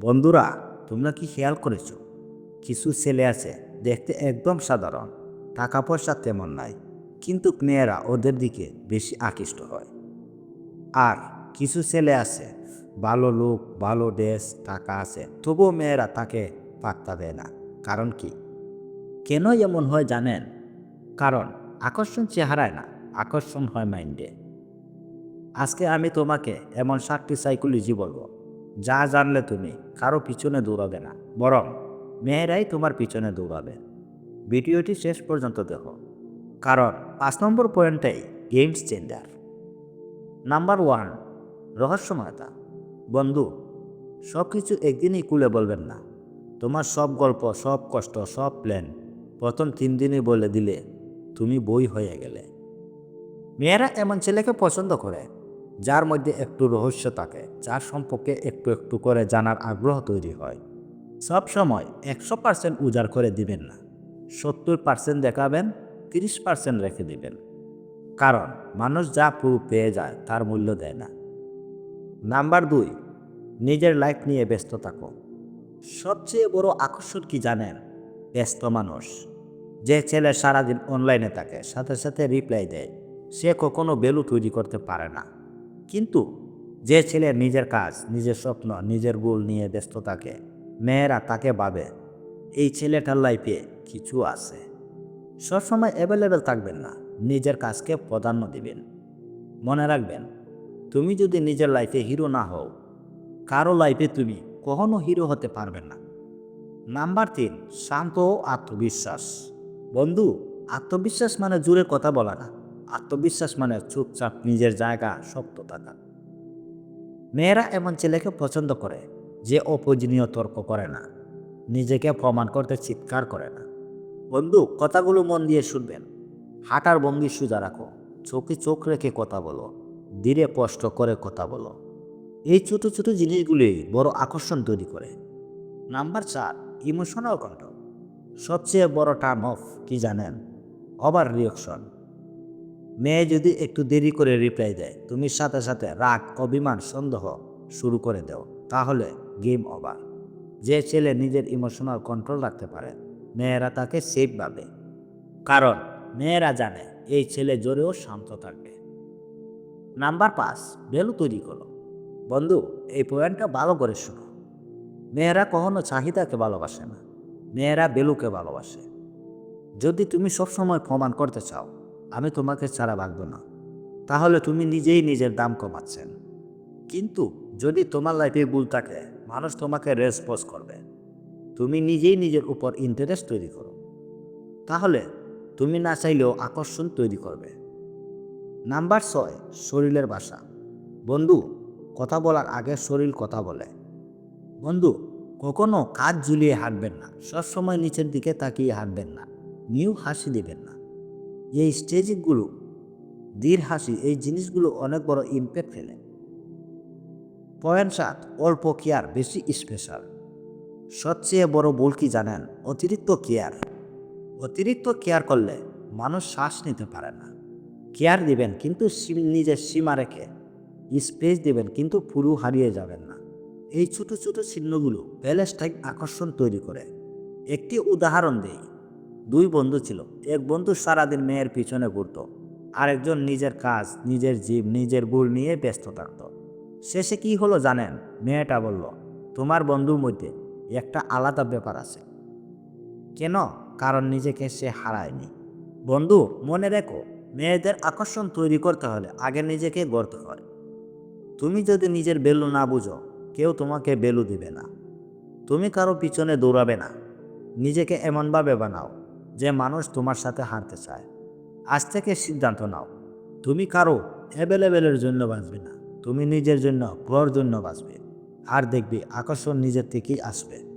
বন্ধুরা, তোমরা কি খেয়াল করেছ? কিছু ছেলে আছে, দেখতে একদম সাধারণ। টাকা পয়সা তেমন নাই, কিন্তু মেয়েরা ওদের দিকে বেশি আকৃষ্ট হয়। আর কিছু ছেলে আছে, ভালো লোক, ভালো ড্রেস টাকা আছে, তবুও মেয়েরা তাকে পাত্তা দেয় না। কারণ কি? কেন এমন হয় জানেন? কারণ আকর্ষণ চেহারায় না, আকর্ষণ হয় মাইন্ডে। আজকে আমি তোমাকে এমন সাতটি সাইকোলজি বলব। যা জানলে তুমি, কারও পিছনে দৌড়াবে না। বরং মেয়েরাই তোমার পিছনে দৌড়াবে। ভিডিওটি শেষ পর্যন্ত দেখো। কারণ পাঁচ নম্বর পয়েন্টটাই গেমস চেঞ্জার নাম্বার ওয়ান রহস্যময়তা। বন্ধু সব কিছু একদিনই খুলে বলবেন না। তোমার সব গল্প, সব কষ্ট, সব প্ল্যান প্রথম তিন দিনই বলে দিলে তুমি বই হয়ে গেলে। মেয়েরা এমন ছেলেকে পছন্দ করে। যার মধ্যে একটু রহস্য থাকে, যার সম্পর্কে একটু একটু করে জানার আগ্রহ তৈরি হয়। সব সময় একশো পার্সেন্ট উজাড় করে দিবেন না, সত্তর পার্সেন্ট দেখাবেন, তিরিশ পার্সেন্ট রেখে দিবেন। কারণ মানুষ যা পুরো পেয়ে যায়, তার মূল্য দেয় না। নাম্বার দুই, নিজের লাইফ নিয়ে ব্যস্ত থাকো। সবচেয়ে বড় আকর্ষণ কি জানেন? ব্যস্ত মানুষ। যে ছেলে সারাদিন অনলাইনে থাকে, সাথে সাথে রিপ্লাই দেয়। সে কখনো বেলু তৈরি করতে পারে না। কিন্তু যে ছেলে নিজের কাজ, নিজের স্বপ্ন, নিজের গোল নিয়ে ব্যস্ত থাকে, মেয়েরা তাকে ভাবে, এই ছেলেটার লাইফে কিছু আছে। সবসময় অ্যাভেলেবেল থাকবেন না, নিজের কাজকে প্রাধান্য দিবেন। মনে রাখবেন, তুমি যদি নিজের লাইফে হিরো না হও, কারও লাইফে তুমি কখনো হিরো হতে পারবে না। নাম্বার তিন, শান্ত ও আত্মবিশ্বাস। বন্ধু, আত্মবিশ্বাস মানে জুড়ে কথা বলা না। আত্মবিশ্বাস মানে চুপচাপ নিজের জায়গা শক্ত থাকা। মেয়েরা এমন ছেলেকে পছন্দ করে যে অপ্রয়োজনীয় তর্ক করে না, নিজেকে প্রমাণ করতে চিৎকার করে না। বন্ধু, কথাগুলো মন দিয়ে শুনবেন। হাঁটার ভঙ্গি সোজা রাখো। চোখে চোখ রেখে কথা বলো। ধীরে কষ্ট করে কথা বলো। এই ছোট ছোট জিনিসগুলি বড় আকর্ষণ তৈরি করে। নাম্বার চার ইমোশনাল কন্ট্রোল সবচেয়ে বড় টার্ম অফ কি জানেন? ওভার রিয়াকশন মেয়ে যদি একটু দেরি করে রিপ্লাই দেয়, তুমি সাথে সাথে রাগ, অভিমান, সন্দেহ শুরু করে দেও। তাহলে গেম ওভার যে ছেলে নিজের ইমোশনাল কন্ট্রোল রাখতে পারে, মেয়েরা তাকে সেফ ভাবে। কারণ মেয়েরা জানে এই ছেলে জোরেও শান্ত থাকবে নাম্বার পাঁচ ভ্যালু তৈরি করো। বন্ধু, এই পয়েন্টটা ভালো করে শুনো। মেয়েরা কখনো চাহিদাকে ভালোবাসে না। মেয়েরা বেলুকে ভালোবাসে। যদি তুমি সবসময় প্রমাণ করতে চাও আমি তোমাকে ছাড়া ভাগব না। তাহলে তুমি নিজেই নিজের দাম কমাচ্ছেন। কিন্তু যদি তোমার লাইফে ভুল থাকে, মানুষ তোমাকে রেসপন্স করবে। তুমি নিজেই নিজের উপর ইন্টারেস্ট তৈরি করো। তাহলে তুমি না চাইলেও আকর্ষণ তৈরি করবে। নাম্বার ছয়, শরীরের ভাষা। বন্ধু, কথা বলার আগে শরীর কথা বলে। বন্ধু, কখনো কাজ ঝুলিয়ে হাঁটবেন না। সবসময় নিচের দিকে তাকিয়ে হাঁটবেন না। নিউ হাসি দিবেন না। এই স্টেজিংগুলো দীর হাসি, এই জিনিসগুলো অনেক বড় ইম্প্যাক্ট ফেলে। পয়েন্ট সাত, অল্প কেয়ার, বেশি স্পেশাল সবচেয়ে বড় ভুল কি জানেন? অতিরিক্ত কেয়ার। অতিরিক্ত কেয়ার করলে মানুষ শ্বাস নিতে পারে না। কেয়ার দিবেন, কিন্তু নিজের সীমা রেখে স্পেস দিবেন, কিন্তু পুরো হারিয়ে যাবেন না। এই ছোট ছোট চিহ্নগুলো প্যালেস্টাইন আকর্ষণ তৈরি করে। একটি উদাহরণ দেই। দুই বন্ধু ছিল। এক বন্ধু সারাদিন মেয়ের পিছনে ঘুরত, আরেকজন নিজের কাজ, নিজের জীব নিজের ভুল নিয়ে ব্যস্ত থাকত। শেষে কি হলো জানেন? মেয়েটা বলল, তোমার বন্ধুর মধ্যে একটা আলাদা ব্যাপার আছে। কেন? কারণ নিজেকে সে হারায়নি। বন্ধু, মনে রেখো, মেয়েদের আকর্ষণ তৈরি করতে হলে আগে নিজেকে গড়তে হয়। তুমি যদি নিজের বেলু না বুঝো, কেউ তোমাকে বেলু দিবে না। তুমি কারও পিছনে দৌড়াবে না। নিজেকে এমনভাবে বানাও যে মানুষ তোমার সাথে হারতে চায়। আজ থেকে সিদ্ধান্ত নাও। তুমি কারও অ্যাভেলেবেলের জন্য বাঁচবে না। তুমি নিজের জন্য, ঘর জন্য বাঁচবে। আর দেখবি, আকর্ষণ নিজের থেকেই আসবে।